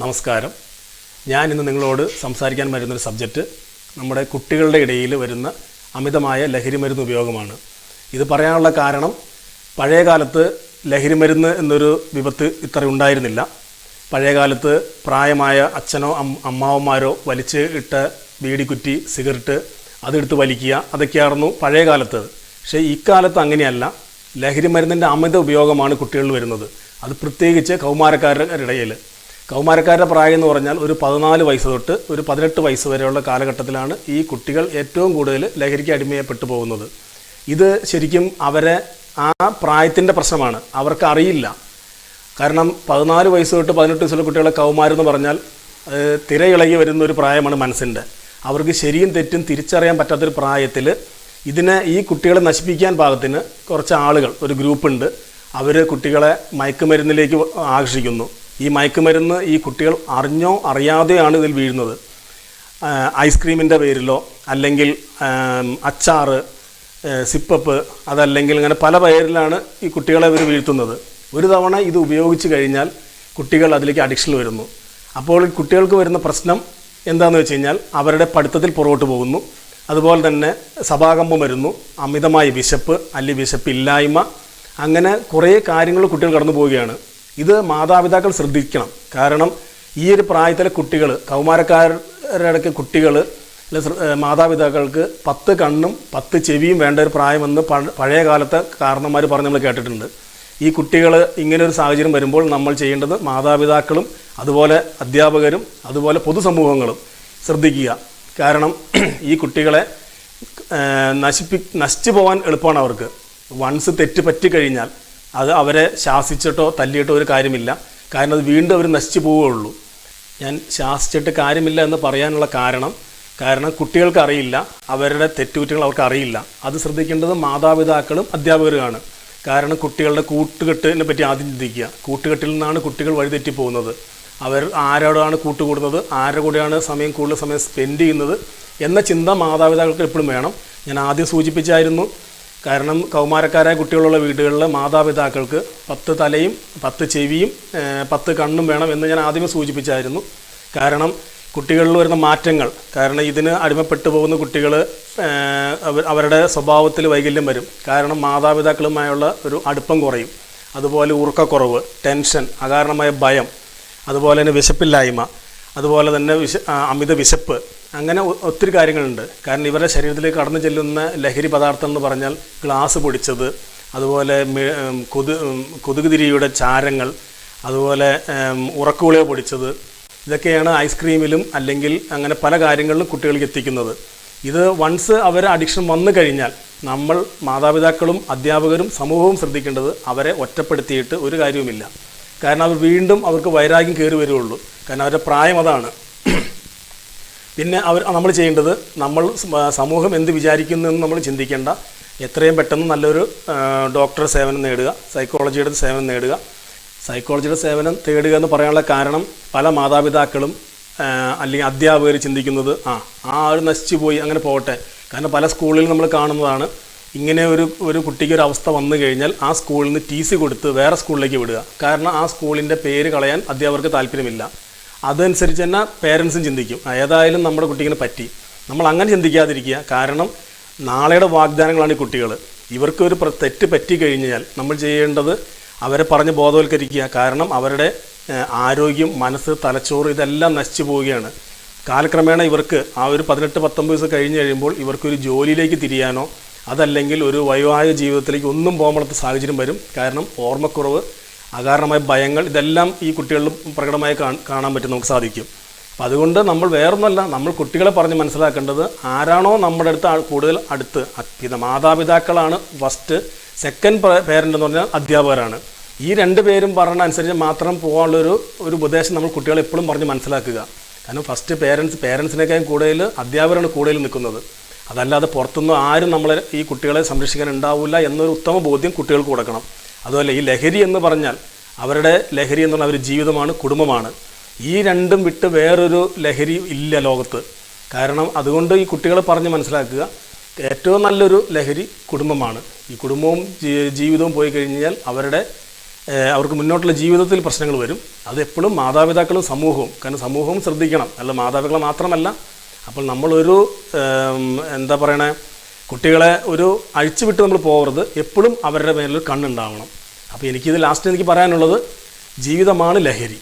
നമസ്കാരം. ഞാൻ ഇന്ന് നിങ്ങളോട് സംസാരിക്കാൻ വരുന്നൊരു സബ്ജക്റ്റ് നമ്മുടെ കുട്ടികളുടെ ഇടയിൽ വരുന്ന അമിതമായ ലഹരി മരുന്ന് ഉപയോഗമാണ്. ഇത് പറയാനുള്ള കാരണം പഴയ കാലത്ത് ലഹരി മരുന്ന് എന്നൊരു വിപത്ത് ഇത്ര ഉണ്ടായിരുന്നില്ല. പഴയ കാലത്ത് പ്രായമായ അച്ഛനോ അമ്മാവന്മാരോ വലിച്ച് ഇട്ട ബീഡിക്കുറ്റി സിഗരറ്റ് അതെടുത്ത് വലിക്കുക അതൊക്കെയായിരുന്നു പഴയ കാലത്ത് പക്ഷേ ഇക്കാലത്ത് അങ്ങനെയല്ല. ലഹരി മരുന്നിന്റെ അമിത ഉപയോഗമാണ് കുട്ടികളിൽ വരുന്നത്. അത് പ്രത്യേകിച്ച് കൗമാരക്കാരുടെ ഇടയിൽ. കൗമാരക്കാരുടെ പ്രായം എന്ന് പറഞ്ഞാൽ ഒരു പതിനാല് വയസ്സ് തൊട്ട് ഒരു പതിനെട്ട് വയസ്സ് വരെയുള്ള കാലഘട്ടത്തിലാണ് ഈ കുട്ടികൾ ഏറ്റവും കൂടുതൽ ലഹരിക്ക് അടിമയപ്പെട്ടു പോകുന്നത്. ഇത് ശരിക്കും അവരെ ആ പ്രായത്തിന്റെ പ്രശ്നമാണ്. അവർക്ക് അറിയില്ല. കാരണം പതിനാല് വയസ്സ് തൊട്ട് പതിനെട്ട് വയസ്സുള്ള കുട്ടികളെ കൗമാരെന്ന് പറഞ്ഞാൽ തിരയിളകി വരുന്ന ഒരു പ്രായമാണ് മനസ്സിന്റെ അവർക്ക് ശരിയും തെറ്റും തിരിച്ചറിയാൻ പറ്റാത്തൊരു പ്രായത്തിൽ ഇതിനെ ഈ കുട്ടികളെ നശിപ്പിക്കാൻ പാകത്തിന് കുറച്ച് ആളുകൾ ഒരു ഗ്രൂപ്പുണ്ട്. അവർ കുട്ടികളെ മയക്കുമരുന്നിലേക്ക് ആകർഷിക്കുന്നു. ഈ മയക്കുമരുന്ന് ഈ കുട്ടികൾ അറിഞ്ഞോ അറിയാതെയാണ് ഇതിൽ വീഴുന്നത്. ഐസ്ക്രീമിന്റെ പേരിലോ അല്ലെങ്കിൽ അച്ചാറ് സിപ്പപ്പ് അതല്ലെങ്കിൽ അങ്ങനെ പല പേരിലാണ് ഈ കുട്ടികളെ ഇവർ വീഴ്ത്തുന്നത്. ഒരു തവണ ഇത് ഉപയോഗിച്ച് കഴിഞ്ഞാൽ കുട്ടികൾ അതിലേക്ക് അഡിക്ഷൻ വരുന്നു. അപ്പോൾ കുട്ടികൾക്ക് വരുന്ന പ്രശ്നം എന്താണെന്ന് വെച്ച് കഴിഞ്ഞാൽ അവരുടെ പഠിത്തത്തിൽ പുറകോട്ട് പോകുന്നു. അതുപോലെ തന്നെ സഭാകമ്പം വരുന്നു. അമിതമായ വിശപ്പ് അല്ലെങ്കിൽ വിശപ്പില്ലായ്മ അങ്ങനെ കുറേ കാര്യങ്ങൾ കുട്ടികൾ കടന്നു പോവുകയാണ്. ഇത് മാതാപിതാക്കൾ ശ്രദ്ധിക്കണം. കാരണം ഈ ഒരു പ്രായത്തിലെ കുട്ടികൾ കൗമാരക്കാരുടെ കുട്ടികൾ മാതാപിതാക്കൾക്ക് പത്ത് കണ്ണും പത്ത് ചെവിയും വേണ്ട ഒരു പ്രായമെന്ന് പഴയ കാലത്തെ കാരണന്മാർ പറഞ്ഞ് നമ്മൾ കേട്ടിട്ടുണ്ട്. ഈ കുട്ടികൾ ഇങ്ങനൊരു സാഹചര്യം വരുമ്പോൾ നമ്മൾ ചെയ്യേണ്ടത് മാതാപിതാക്കളും അതുപോലെ അധ്യാപകരും അതുപോലെ പൊതുസമൂഹങ്ങളും ശ്രദ്ധിക്കുക. കാരണം ഈ കുട്ടികളെ നശിപ്പി നശിച്ചു പോകാൻ എളുപ്പമാണ് അവർക്ക്. വൺസ് തെറ്റ് പറ്റിക്കഴിഞ്ഞാൽ അത് അവരെ ശാസിച്ചിട്ടോ തല്ലിയിട്ടോ ഒരു കാര്യമില്ല. കാരണം അത് വീണ്ടും അവർ നശിച്ചു പോവുകയുള്ളൂ. ഞാൻ ശാസിച്ചിട്ട് കാര്യമില്ല എന്ന് പറയാനുള്ള കാരണം കാരണം കുട്ടികൾക്ക് അറിയില്ല അവരുടെ തെറ്റുകുറ്റങ്ങൾ അവർക്ക് അറിയില്ല. അത് ശ്രദ്ധിക്കേണ്ടത് മാതാപിതാക്കളും അധ്യാപകരുമാണ്. കാരണം കുട്ടികളുടെ കൂട്ടുകെട്ടിനെ പറ്റി ആദ്യം ചിന്തിക്കുക. കൂട്ടുകെട്ടിൽ നിന്നാണ് കുട്ടികൾ വഴിതെറ്റി പോകുന്നത് അവർ ആരോടാണ് കൂട്ടുകൂടുന്നത്? ആരുടെ കൂടെയാണ് സമയം കൂടുതൽ സമയം സ്പെൻഡ് ചെയ്യുന്നത്? എന്ന ചിന്ത മാതാപിതാക്കൾക്ക് എപ്പോഴും വേണം. ഞാൻ ആദ്യം സൂചിപ്പിച്ചായിരുന്നു കാരണം കൗമാരക്കാരായ കുട്ടികളുള്ള വീടുകളിൽ മാതാപിതാക്കൾക്ക് പത്ത് തലയും പത്ത് ചെവിയും പത്ത് കണ്ണും വേണം എന്ന് ഞാൻ ആദ്യമേ സൂചിപ്പിച്ചായിരുന്നു. കാരണം കുട്ടികളിൽ വരുന്ന മാറ്റങ്ങൾ കാരണം ഇതിന് അടിമപ്പെട്ടു പോകുന്ന കുട്ടികൾ അവരുടെ സ്വഭാവത്തിൽ വൈകല്യം വരും. കാരണം മാതാപിതാക്കളുമായുള്ള ഒരു അടുപ്പം കുറയും. അതുപോലെ ഉറക്കക്കുറവ് ടെൻഷൻ അകാരണമായ ഭയം അതുപോലെ തന്നെ വിശപ്പില്ലായ്മ അതുപോലെ തന്നെ വിശ അമിത വിശപ്പ് അങ്ങനെ ഒത്തിരി കാര്യങ്ങളുണ്ട്. കാരണം ഇവരുടെ ശരീരത്തിലേക്ക് കടന്നു ചെല്ലുന്ന ലഹരി പദാർത്ഥം എന്ന് പറഞ്ഞാൽ ഗ്ലാസ് പൊടിച്ചത് അതുപോലെ കൊതു കൊതുകുതിരിയുടെ ചാരങ്ങൾ അതുപോലെ ഉറക്കുകുളിക പൊടിച്ചത് ഇതൊക്കെയാണ് ഐസ്ക്രീമിലും അല്ലെങ്കിൽ അങ്ങനെ പല കാര്യങ്ങളിലും കുട്ടികൾക്ക് എത്തിക്കുന്നത്. ഇത് വൺസ് അവർ അഡിക്ഷൻ വന്നു കഴിഞ്ഞാൽ നമ്മൾ മാതാപിതാക്കളും അധ്യാപകരും സമൂഹവും ശ്രദ്ധിക്കേണ്ടത് അവരെ ഒറ്റപ്പെടുത്തിയിട്ട് ഒരു കാര്യവുമില്ല. കാരണം അവർ വീണ്ടും അവർക്ക് വൈരാഗ്യം കയറി വരുള്ളൂ കാരണം അവരുടെ പ്രായം അതാണ്. പിന്നെ അവർ നമ്മൾ ചെയ്യേണ്ടത് നമ്മൾ സമൂഹം എന്ത് വിചാരിക്കുന്നു എന്ന് നമ്മൾ ചിന്തിക്കേണ്ട. എത്രയും പെട്ടെന്ന് നല്ലൊരു ഡോക്ടർ സേവനം നേടുക സൈക്കോളജിയുടെ സേവനം നേടുക. സൈക്കോളജിയുടെ സേവനം തേടുക എന്ന് പറയാനുള്ള കാരണം പല മാതാപിതാക്കളും അല്ലെങ്കിൽ അധ്യാപകർ ചിന്തിക്കുന്നത് ആ ആ ഒരു നശിച്ചു പോയി അങ്ങനെ പോകട്ടെ. കാരണം പല സ്കൂളിൽ നമ്മൾ കാണുന്നതാണ് ഇങ്ങനെ ഒരു ഒരു കുട്ടിക്ക് ഒരു അവസ്ഥ വന്നു കഴിഞ്ഞാൽ ആ സ്കൂളിൽ നിന്ന് ടി സി കൊടുത്ത് വേറെ സ്കൂളിലേക്ക് വിടുക. കാരണം ആ സ്കൂളിന്റെ പേര് കളയാൻ അധ്യാപകർക്ക് താല്പര്യമില്ല. അതനുസരിച്ച് തന്നെ പേരൻസും ചിന്തിക്കും. ഏതായാലും നമ്മുടെ കുട്ടിക്കിനെ പറ്റി. നമ്മൾ അങ്ങനെ ചിന്തിക്കാതിരിക്കുക. കാരണം നാളെയുടെ വാഗ്ദാനങ്ങളാണ് ഈ കുട്ടികൾ ഇവർക്ക് ഒരു തെറ്റ് പറ്റി കഴിഞ്ഞാൽ നമ്മൾ ചെയ്യേണ്ടത് അവരെ പറഞ്ഞ് ബോധവൽക്കരിക്കുക. കാരണം അവരുടെ ആരോഗ്യം മനസ്സ് തലച്ചോറ് ഇതെല്ലാം നശിച്ചു പോവുകയാണ്. കാലക്രമേണ ഇവർക്ക് ആ ഒരു പതിനെട്ട് പത്തൊമ്പത് ദിവസം കഴിഞ്ഞ് കഴിയുമ്പോൾ ഇവർക്കൊരു ജോലിയിലേക്ക് തിരിയാനോ അതല്ലെങ്കിൽ ഒരു വൈവാഹിക ജീവിതത്തിലേക്ക് ഒന്നും പോകാൻ സാഹചര്യം വരും. കാരണം ഓർമ്മക്കുറവ് അകാരണമായ ഭയങ്ങൾ ഇതെല്ലാം ഈ കുട്ടികളിൽ പ്രകടമായി കാണാൻ പറ്റും നമുക്ക് സാധിക്കും. അപ്പം അതുകൊണ്ട് നമ്മൾ വേറൊന്നുമല്ല നമ്മൾ കുട്ടികളെ പറഞ്ഞ് മനസ്സിലാക്കേണ്ടത് ആരാണോ നമ്മുടെ അടുത്ത് കൂടുതൽ അടുത്ത് പിത മാതാപിതാക്കളാണ് ഫസ്റ്റ് സെക്കൻഡ് പേരന്റ് എന്ന് പറഞ്ഞാൽ അധ്യാപകരാണ്. ഈ രണ്ട് പേരും പറഞ്ഞ അനുസരിച്ച് മാത്രം പോകാനുള്ളൊരു ഒരു ഉപദേശം നമ്മൾ കുട്ടികളെ എപ്പോഴും പറഞ്ഞ് മനസ്സിലാക്കുക. കാരണം ഫസ്റ്റ് പേരൻസ് പേരൻസിനേക്കാളും കൂടുതൽ അധ്യാപകരാണ് കൂടുതൽ നിൽക്കുന്നത്. അതല്ലാതെ പുറത്തുനിന്ന് ആരും നമ്മളെ ഈ കുട്ടികളെ സംരക്ഷിക്കാൻ ഉണ്ടാവില്ല എന്നൊരു ഉത്തമ ബോധ്യം കുട്ടികൾക്ക് കൊടുക്കണം. അതുപോലെ ഈ ലഹരി എന്ന് പറഞ്ഞാൽ അവരുടെ ലഹരി എന്ന് പറഞ്ഞാൽ അവർ ജീവിതമാണ് കുടുംബമാണ്. ഈ രണ്ടും വിട്ട് വേറൊരു ലഹരി ഇല്ല ലോകത്ത്. കാരണം അതുകൊണ്ട് ഈ കുട്ടികൾ പറഞ്ഞ് മനസ്സിലാക്കുക ഏറ്റവും നല്ലൊരു ലഹരി കുടുംബമാണ്. ഈ കുടുംബവും ജീവിതവും പോയി കഴിഞ്ഞാൽ അവരുടെ അവർക്ക് മുന്നോട്ടുള്ള ജീവിതത്തിൽ പ്രശ്നങ്ങൾ വരും. അത് എപ്പോഴും മാതാപിതാക്കളും സമൂഹവും. കാരണം സമൂഹവും ശ്രദ്ധിക്കണം. അല്ല മാതാപിതാക്കളെ മാത്രമല്ല അപ്പോൾ നമ്മളൊരു എന്താ പറയണേ കുട്ടികളെ ഒരു അഴിച്ചുവിട്ട് നമ്മൾ പോകരുത്. എപ്പോഴും അവരുടെ മേലൊരു കണ്ണുണ്ടാവണം. അപ്പോൾ എനിക്കിത് ലാസ്റ്റ് എനിക്ക് പറയാനുള്ളത് ജീവിതമാണ് ലഹരി.